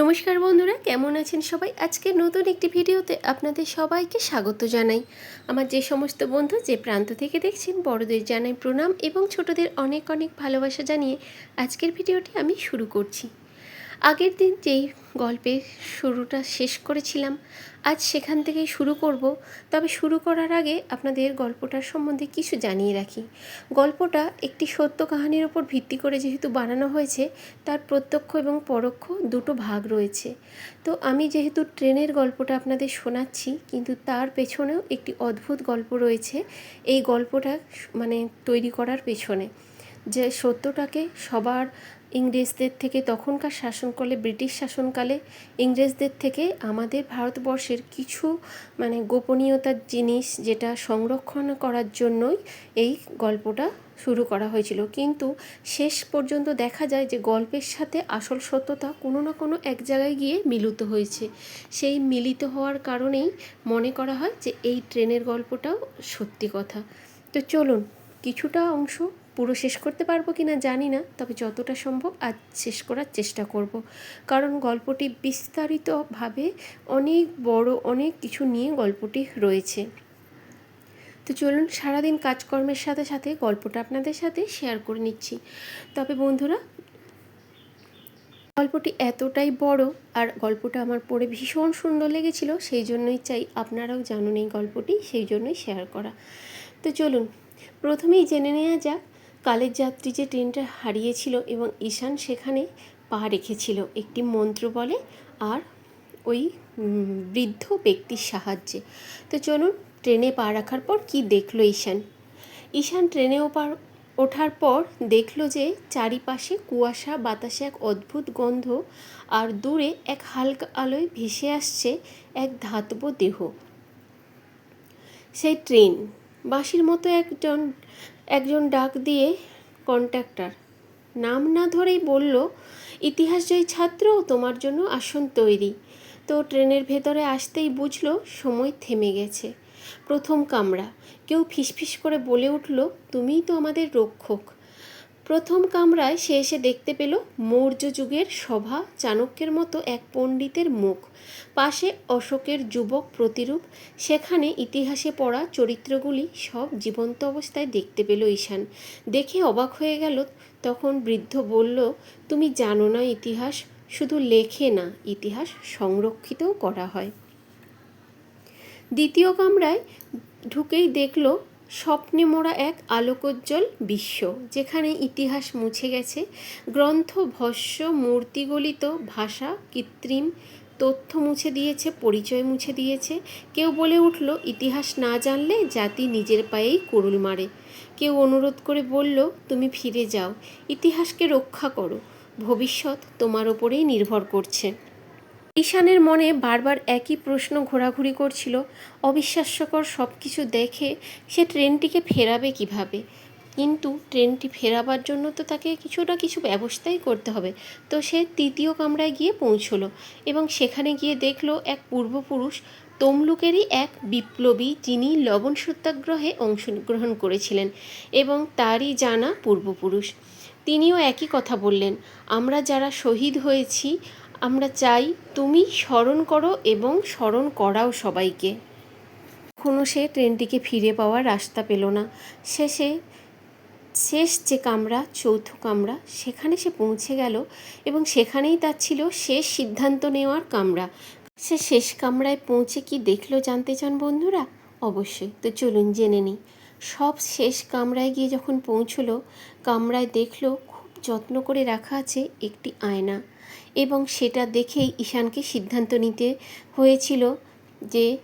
নমস্কার বন্ধুরা, কেমন আছেন সবাই? আজকে নতুন একটি ভিডিওতে আপনাদের সবাইকে স্বাগত জানাই। আমার যে সমস্ত বন্ধু যে প্রান্ত থেকে দেখছেন, বড়দের জানাই প্রণাম এবং ছোটদের অনেক অনেক ভালোবাসা জানিয়ে আজকের ভিডিওটি আমি শুরু করছি। আগের দিন যেই গল্পের শুরুটা শেষ করেছিলাম, আজ সেখান থেকেই শুরু করব। তবে শুরু করার আগে আপনাদের গল্পটার সম্বন্ধে কিছু জানিয়ে রাখি। গল্পটা একটি সত্য কাহিনীর ওপর ভিত্তি করে যেহেতু বানানো হয়েছে, তার প্রত্যক্ষ এবং পরোক্ষ দুটো ভাগ রয়েছে। তো আমি যেহেতু ট্রেনের গল্পটা আপনাদের শোনাচ্ছি, কিন্তু তার পেছনেও একটি অদ্ভুত গল্প রয়েছে। এই গল্পটা মানে তৈরি করার পেছনে। যে সত্যটাকে সবার ইংরেজদের থেকে তখনকার শাসনকালে, ব্রিটিশ শাসনকালে ইংরেজদের থেকে আমাদের ভারতবর্ষের কিছু মানে গোপনীয়তার জিনিস যেটা সংরক্ষণ করার জন্যই এই গল্পটা শুরু করা হয়েছিল। কিন্তু শেষ পর্যন্ত দেখা যায় যে গল্পের সাথে আসল সত্যতা কোনো না কোনো এক জায়গায় গিয়ে মিলিত হয়েছে। সেই মিলিত হওয়ার কারণেই মনে করা হয় যে এই ট্রেনের গল্পটাও সত্যি কথা। তো চলুন, কিছুটা অংশ পুরো শেষ করতে পারব কি না জানি না, তবে যতটা সম্ভব আজ শেষ করার চেষ্টা করব। কারণ গল্পটি বিস্তারিতভাবে অনেক বড়, অনেক কিছু নিয়ে গল্পটি রয়েছে। তো চলুন সারাদিন কাজকর্মের সাথে সাথে গল্পটা আপনাদের সাথে শেয়ার করে নিচ্ছি। তবে বন্ধুরা, গল্পটি এতটাই বড় আর গল্পটা আমার পড়ে ভীষণ সুন্দর লেগেছিল, সেই জন্যই চাই আপনারাও জানুন এই গল্পটি, সেই জন্যই শেয়ার করা। তো চলুন, প্রথমেই জেনে নেওয়া যাক কালের যাত্রী যে ট্রেনটা হারিয়েছিল এবং ঈশান সেখানে পা রেখেছিল, একটি মন্ত্র বলে আর ওই বৃদ্ধ ব্যক্তির সাহায্যে। তো চলুন ট্রেনে পা রাখার পর কি দেখল ঈশান? ঈশান ট্রেনে ওপার, ওঠার পর দেখল যে চারিপাশে কুয়াশা, বাতাসে এক অদ্ভুত গন্ধ আর দূরে এক হালকা আলোয় ভেসে আসছে এক ধাতব দেহ। সেই ট্রেন, বাঁশির মতো একজন একজন ডাক দিয়ে কন্ট্রাক্টর। নাম না ধরেই বলল, ইতিহাস জয়ী ছাত্র, তোমার জন্য আসন তৈরি। তো ট্রেনের ভেতরে আসতেই বুঝল, সময় থেমে গেছে। প্রথম কামরা। কেউ ফিসফিস করে বলে উঠল, তুমিই তো আমাদের রক্ষক। প্রথম কামরায় সে এসে দেখতে পেল মৌর্য যুগের সভা চাণক্যের মতো এক পণ্ডিতের মুখ। পাশে অশোকের যুবক প্রতিরূপ, সেখানে ইতিহাসে পড়া চরিত্রগুলি সব জীবন্ত অবস্থায় দেখতে পেল ঈশান। দেখে অবাক হয়ে গেল, তখন বৃদ্ধ বলল, তুমি জানো না ইতিহাস? শুধু লেখে না, ইতিহাস সংরক্ষিতও করা হয়। দ্বিতীয় কামরায় ঢুকেই দেখল স্বপ্নে মোড়া এক আলোকোজ্জ্বল বিশ্ব, যেখানে ইতিহাস মুছে গেছে। গ্রন্থ, ভস্য, মূর্তিগলিত ভাষা, কৃত্রিম তথ্য মুছে দিয়েছে, পরিচয় মুছে দিয়েছে। কেউ বলে উঠল, ইতিহাস না জানলে জাতি নিজের পায়েই কুড়ুল মারে। কেউ অনুরোধ করে বলল, তুমি ফিরে যাও। ইতিহাসকে রক্ষা করো। ভবিষ্যৎ তোমার ওপরেই নির্ভর করছে। ঈশানের মনে বারবার একই প্রশ্ন ঘোরাঘুরি করছিল, অবিশ্বাস্যকর সব কিছু দেখে সে ট্রেনটিকে ফেরাবে কীভাবে? কিন্তু ট্রেনটি ফেরাবার জন্য তো তাকে কিছু না কিছু ব্যবস্থাই করতে হবে। তো সে তৃতীয় কামরায় গিয়ে পৌঁছলো এবং সেখানে গিয়ে দেখল এক পূর্বপুরুষ তমলুকেরই এক বিপ্লবী যিনি লবণ সত্যাগ্রহে অংশগ্রহণ করেছিলেন এবং তারই জানা পূর্বপুরুষ। তিনিও একই কথা বললেন, আমরা যারা শহীদ হয়েছি আমরা চাই তুমি স্মরণ করো এবং স্মরণ করাও সবাইকে। কখনো সে ট্রেনটিকে ফিরে পাওয়ার রাস্তা পেল না। শেষে, শেষ যে কামরা, চৌথ কামরা, সেখানে সে পৌঁছে গেল এবং সেখানেই তার ছিল শেষ সিদ্ধান্ত নেওয়ার কামরা। সে শেষ কামরায় পৌঁছে কি দেখল জানতে চান বন্ধুরা? অবশ্যই। তো চলুন জেনে নিই। সব শেষ কামরায় গিয়ে যখন পৌঁছলো, কামরায় দেখল খুব যত্ন করে রাখা আছে একটি আয়না। এবং সেটা দেখেই ঈশানকে সিদ্ধান্ত নিতে হয়েছিল যে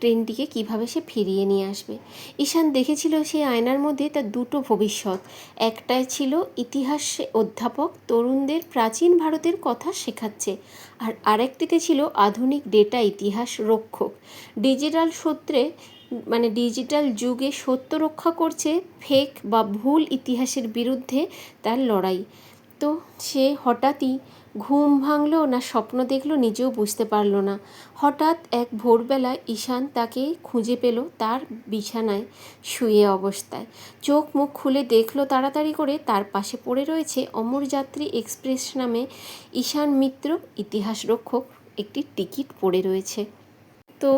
ট্রেনটিকে কীভাবে সে ফিরিয়ে নিয়ে আসবে। ঈশান দেখেছিল সেই আয়নার মধ্যে তার দুটো ভবিষ্যৎ। একটাই ছিল ইতিহাস অধ্যাপক তরুণদের প্রাচীন ভারতের কথা শেখাচ্ছে আর আরেকটিতে ছিল আধুনিক ডেটা ইতিহাস রক্ষক। ডিজিটাল সূত্রে মানে ডিজিটাল যুগে সত্য রক্ষা করছে ফেক বা ভুল ইতিহাসের বিরুদ্ধে তার লড়াই। তো সে হঠাৎই ঘুম ভাঙলো না স্বপ্ন দেখল নিজেও বুঝতে পারল না। হঠাৎ এক ভোরবেলা ঈশান তাকে খুঁজে পেল তার বিছানায় শুয়ে অবস্থায়। চোখ মুখ খুলে দেখল তাড়াতাড়ি করে তার পাশে পড়ে রয়েছে অমরযাত্রী এক্সপ্রেস নামে ঈশান মিত্র, ইতিহাস রক্ষক, একটি টিকিট পড়ে রয়েছে। তো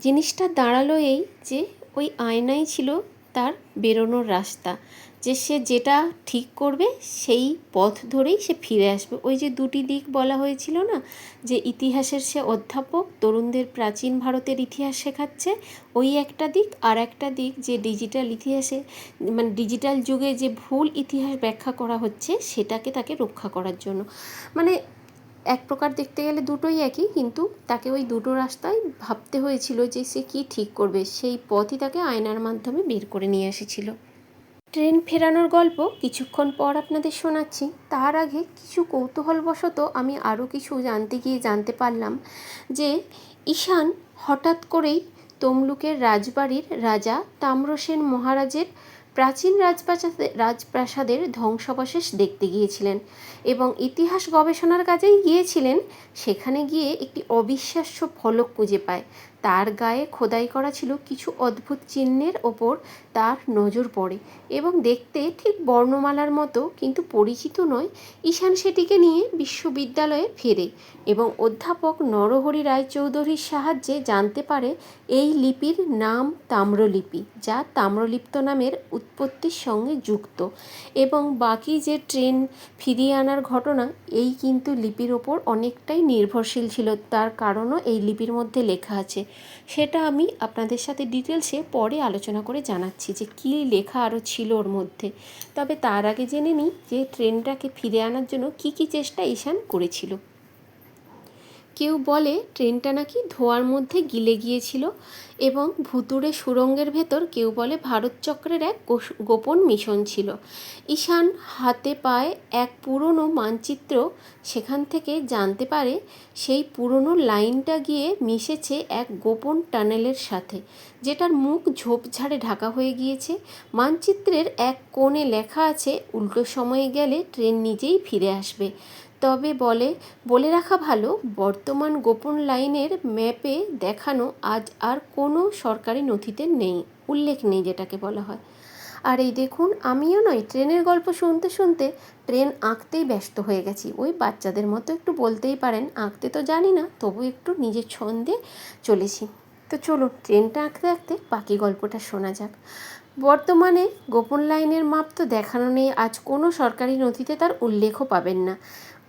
জিনিসটা দাঁড়াল এই যে ওই আয়নাই ছিল তার বেরোনোর রাস্তা। যে সে যেটা ঠিক করবে, সেই পথ ধরেই সে ফিরে আসবে। ওই যে দুটি দিক বলা হয়েছিল না, যে ইতিহাসের সে অধ্যাপক তরুণদের প্রাচীন ভারতের ইতিহাস শেখাচ্ছে, ওই একটা দিক। আর একটা দিক যে ডিজিটাল ইতিহাসে মানে ডিজিটাল যুগে যে ভুল ইতিহাস ব্যাখ্যা করা হচ্ছে, সেটাকে তাকে রক্ষা করার জন্য। মানে এক প্রকার দেখতে গেলে দুটোই একই, কিন্তু তাকে ওই দুটো রাস্তায় ভাবতে হয়েছিল যে সে কী ঠিক করবে। সেই পথই তাকে আয়নার মাধ্যমে বের করে নিয়ে এসেছিল। ট্রেন ফেরানোর গল্প কিছুক্ষণ পর আপনাদের শোনাচ্ছি। তার আগে কিছু কৌতূহলবশত আমি আরও কিছু জানতে গিয়ে জানতে পারলাম যে ঈশান হঠাৎ করেই তমলুকের রাজবাড়ির রাজা তাম্রসেন মহারাজের প্রাচীন রাজপ্রাসাদে রাজপ্রাসাদের ধ্বংসাবশেষ দেখতে গিয়েছিলেন এবং ইতিহাস গবেষণার কাজেই গিয়েছিলেন। সেখানে গিয়ে একটি অবিশ্বাস্য ফলক খুঁজে পায়। তার গায়ে খোদাই করা ছিল কিছু অদ্ভুত চিহ্নের ওপর তার নজর পড়ে এবং দেখতে ঠিক বর্ণমালার মতো, কিন্তু পরিচিত নয়। ঈশান সেটিকে নিয়ে বিশ্ববিদ্যালয়ে ফেরে এবং অধ্যাপক নরহরি রায়চৌধুরীর সাহায্যে জানতে পারে এই লিপির নাম তাম্রলিপি, যা তাম্রলিপ্ত নামের উৎপত্তির সঙ্গে যুক্ত। এবং বাকি যে ট্রেন ফিরিয়ে আনার ঘটনা, এই কিন্তু লিপির ওপর অনেকটাই নির্ভরশীল ছিল। তার কারণও এই লিপির মধ্যে লেখা আছে সেটা আমি আপনাদের সাথে ডিটেলসে পরে আলোচনা করে জানাচ্ছি যে কী লেখা আরও ছিল ওর মধ্যে। তবে তার আগে জেনে নিই যে ট্রেনটাকে ফিরে আনার জন্য কি কি চেষ্টা ঈশান করেছিল। কেউ বলে ট্রেনটা নাকি ধোঁয়ার মধ্যে গিলে গিয়েছিল এবং ভুতুড়ে সুরঙ্গের ভেতর কেউ বলে ভারত চক্রের এক গোপন মিশন ছিল। ঈশান হাতে পায় এক পুরনো মানচিত্র, সেখান থেকে জানতে পারে সেই পুরনো লাইনটা গিয়ে মিশেছে এক গোপন টানেলের সাথে, যেটার মুখ ঝোপঝাড়ে ঢাকা হয়ে গিয়েছে। মানচিত্রের এক কোণে লেখা আছে, উল্টো সময়ে গেলে ট্রেন নিজেই ফিরে আসবে। তবে বলে বলে রাখা ভালো, বর্তমান গোপন লাইনের ম্যাপে দেখানো আজ আর কোনো সরকারি নথিতে নেই, উল্লেখ নেই যেটাকে বলা হয়। আর এই দেখুন, আমিও নয়, ট্রেনের গল্প শুনতে শুনতে ট্রেন আঁকতেই ব্যস্ত হয়ে গেছি। ওই বাচ্চাদের মতো একটু বলতেই পারেন, আঁকতে তো জানি না, তবু একটু নিজের ছন্দে চলেছি। তো চলুন, ট্রেনটা আঁকতে আঁকতে বাকি গল্পটা শোনা যাক। বর্তমানে গোপন লাইনের মাপ তো দেখানো নেই, আজ কোনো সরকারি নথিতে তার উল্লেখও পাবেন না।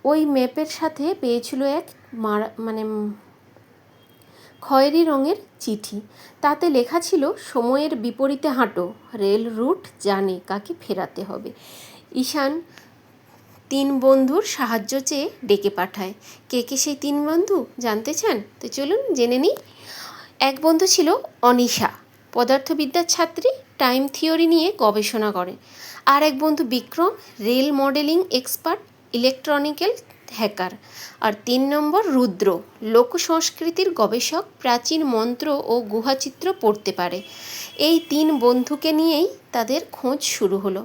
ওই ম্যাপের সাথে পেয়েছিল এক মারা মানে খয়েরি রঙের চিঠি। তাতে লেখা ছিল, সময়ের বিপরীতে হাঁটো, রেল রুট জানে কাকে ফেরাতে হবে। ঈশান তিন বন্ধুর সাহায্য চেয়ে ডেকে পাঠায়। কে কে সেই তিন বন্ধু, জানতে চান? তো চলুন জেনে নিই। এক বন্ধু ছিল অনিশা, পদার্থবিদ্যার ছাত্রী, টাইম থিওরি নিয়ে গবেষণা করে। আর এক বন্ধু Vikram, rail modelling expert. Electronic hacker আর তিন নম্বর, রুদ্র। লোক সংস্কৃতির গবেষক, প্রাচীন মন্ত্র ও গুহাচিত্র পড়তে পারে। এই তিন বন্ধুকে নিয়েই তাদের খোঁজ শুরু হলো।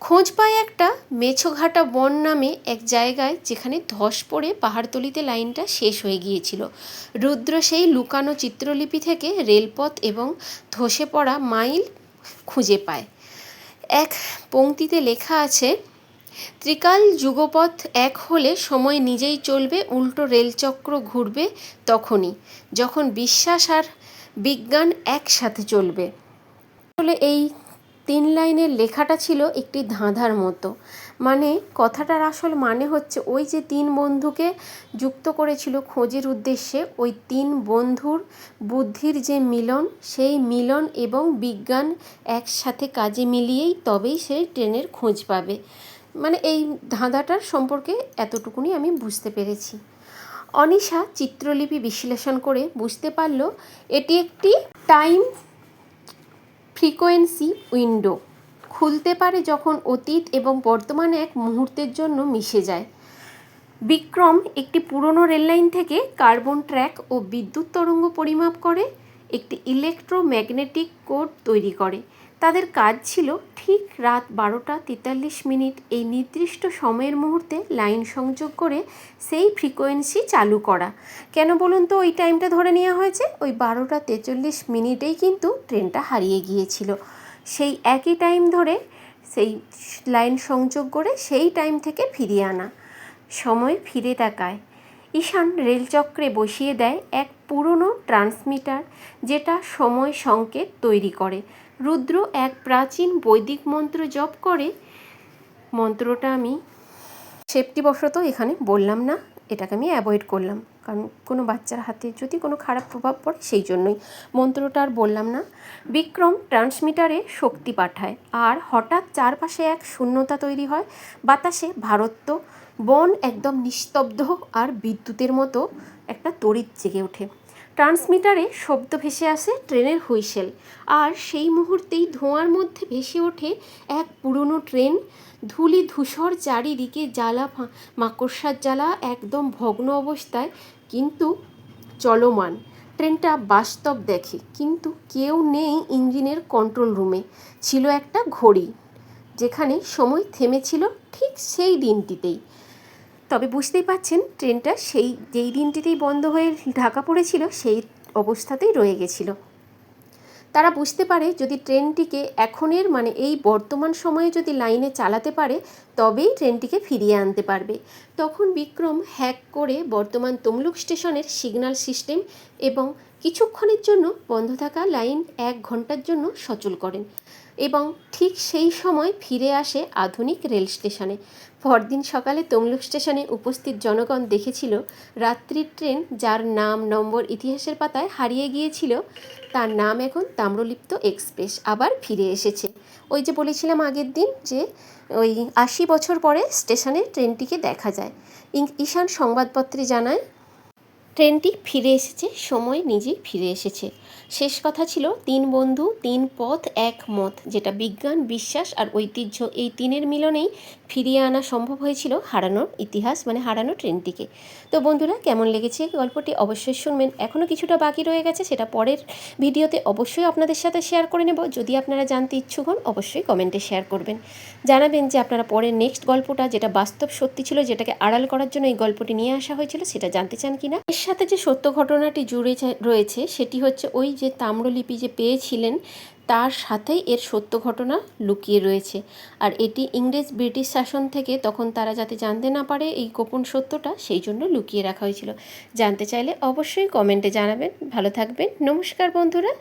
খোঁজ পায় একটা মেছোঘাটা বন নামে এক জায়গায় যেখানে ধস পড়ে পাহাড়তলিতে লাইনটা শেষ হয়ে গিয়েছিল। রুদ্র সেই লুকানো চিত্রলিপি থেকে রেলপথ এবং ধসে পড়া মাইল খুঁজে পায়। এক পংক্তিতে লেখা আছে ত্রিকাল যুগপথ এক হলে সময় নিজেই চলবে, উল্টো রেলচক্র ঘুরবে তখনই, যখন বিশ্বাস আর বিজ্ঞান একসাথে চলবে। আসলে এই তিন লাইনের লেখাটা ছিল একটি ধাঁধার মতো। মানে কথাটার আসল মানে হচ্ছে ওই যে তিন বন্ধুকে যুক্ত করেছিল খোঁজের উদ্দেশ্যে, ওই তিন বন্ধুর বুদ্ধির যে মিলন, সেই মিলন এবং বিজ্ঞান একসাথে কাজে মিলিয়েই তবেই সে ট্রেনের খোঁজ পাবে। মানে এই ধাঁধাটার সম্পর্কে এতটুকুনি আমি বুঝতে পেরেছি। অনিশা চিত্রলিপি বিশ্লেষণ করে বুঝতে পারল, এটি একটি টাইম ফ্রিকোয়েন্সি উইন্ডো। খুলতে পারে যখন অতীত এবং বর্তমান এক মুহূর্তের জন্য মিশে যায়। বিক্রম একটি পুরনো রেললাইন থেকে কার্বন ট্র্যাক ও বিদ্যুৎ তরঙ্গ পরিমাপ করে একটি ইলেকট্রোম্যাগনেটিক কোড তৈরি করে। তাদের কাজ ছিল ঠিক রাত বারোটা তেতাল্লিশ মিনিট এই নির্দিষ্ট সময়ের মুহূর্তে লাইন সংযোগ করে সেই ফ্রিকোয়েন্সি চালু করা। কেন বলুন তো ওই টাইমটা ধরে নেওয়া হয়েছে? ওই বারোটা তেচল্লিশ মিনিটেই কিন্তু ট্রেনটা হারিয়ে গিয়েছিল। সেই একই টাইম ধরে সেই লাইন সংযোগ করে সেই টাইম থেকে ফিরিয়ে আনা। সময় ফিরে তাকায়। ঈশান রেলচক্রে বসিয়ে দেয় এক পুরনো ট্রান্সমিটার যেটা সময় সংকেত তৈরি করে। রুদ্র এক প্রাচীন বৈদিক মন্ত্র জপ করে। মন্ত্রটা আমি সেফটিবশত এখানে বললাম না, এটাকে আমি অ্যাভয়েড করলাম। কারণ কোনো বাচ্চার হাতে যদি কোনো খারাপ প্রভাব পড়ে, সেই জন্যই মন্ত্রটা আর বললাম না। বিক্রম ট্রান্সমিটারে শক্তি পাঠায়, আর হঠাৎ চারপাশে এক শূন্যতা তৈরি হয়। বাতাসে ভারত্ব, বন একদম নিস্তব্ধ, আর বিদ্যুতের মতো একটা তড়িৎ জেগে ওঠে। ট্রান্সমিটারে শব্দ ভেসে আসে ট্রেনের হুইসেল। আর সেই মুহূর্তেই ধোঁয়ার মধ্যে ভেসে ওঠে এক পুরনো ট্রেন। ধুলি ধূসর চারিদিকে জ্বালা মাকড়সার জ্বালা একদম ভগ্ন অবস্থায়, কিন্তু চলমান। ট্রেনটা বাস্তব দেখে, কিন্তু কেউ নেই ইঞ্জিনের কন্ট্রোল রুমে। ছিল একটা ঘড়ি, যেখানে সময় থেমেছিল ঠিক সেই দিনটিতেই। তবে বুঝতেই পাচ্ছেন ট্রেনটা সেই যেই দিনটিতেই বন্ধ হয়ে ঢাকা পড়েছিল, সেই অবস্থাতেই রয়ে গেছিল। তারা বুঝতে পারে, যদি ট্রেনটিকে এখনের মানে এই বর্তমান সময়ে যদি লাইনে চালাতে পারে, তবেই ট্রেনটিকে ফিরিয়ে আনতে পারবে। তখন বিক্রম হ্যাক করে বর্তমান তমলুক স্টেশনের সিগন্যাল সিস্টেম এবং কিছুক্ষণের জন্য বন্ধ থাকা লাইন এক ঘণ্টার জন্য সচল করেন এবং ঠিক সেই সময় ফিরে আসে আধুনিক রেল স্টেশনে। পরদিন সকালে তমলুক স্টেশনে উপস্থিত জনগণ দেখেছিল রাত্রির ট্রেন যার নাম, নম্বর, ইতিহাসের পাতায় হারিয়ে গিয়েছিল। তার নাম এখন তাম্রলিপ্ত এক্সপ্রেস। আবার ফিরে এসেছে। ওই যে বলেছিলাম আগের দিন যে ওই আশি বছর পরে স্টেশনে ট্রেনটিকে দেখা যায়। ঈশান সংবাদপত্রে জানায় ট্রেনটি ফিরে এসেছে, সময় নিজেই ফিরে এসেছে। শেষ কথা ছিল তিন বন্ধু, তিন পথ, এক মত, যেটা বিজ্ঞান, বিশ্বাস আর ঐতিহ্য, এই তিনের মিলনেই ফিরিয়ে আনা সম্ভব হয়েছিল হারানোর ইতিহাস মানে হারানো ট্রেনটিকে। তো বন্ধুরা, কেমন লেগেছে গল্পটি অবশ্যই শুনবেন। এখনও কিছুটা বাকি রয়ে গেছে, সেটা পরের ভিডিওতে অবশ্যই আপনাদের সাথে শেয়ার করে নেব। যদি আপনারা জানতে ইচ্ছুক হন, অবশ্যই কমেন্টে শেয়ার করবেন। জানাবেন যে আপনারা পরের নেক্সট গল্পটা, যেটা বাস্তব সত্যি ছিল, যেটাকে আড়াল করার জন্য এই গল্পটি নিয়ে আসা হয়েছিল, সেটা জানতে চান কিনা? সাথে যে সত্য ঘটনাটি জুড়ে রয়েছে, সেটি হচ্ছে ওই যে তাম্রলিপি যে পেয়েছিলেন, তার সাথেই এর সত্য ঘটনা লুকিয়ে রয়েছে। আর এটি ইংরেজ ব্রিটিশ শাসন থেকে তখন তারা যাতে জানতে না পারে এই গোপন সত্যটা, সেই জন্য লুকিয়ে রাখা হয়েছিল। জানতে চাইলে অবশ্যই কমেন্টে জানাবেন। ভালো থাকবেন। নমস্কার বন্ধুরা।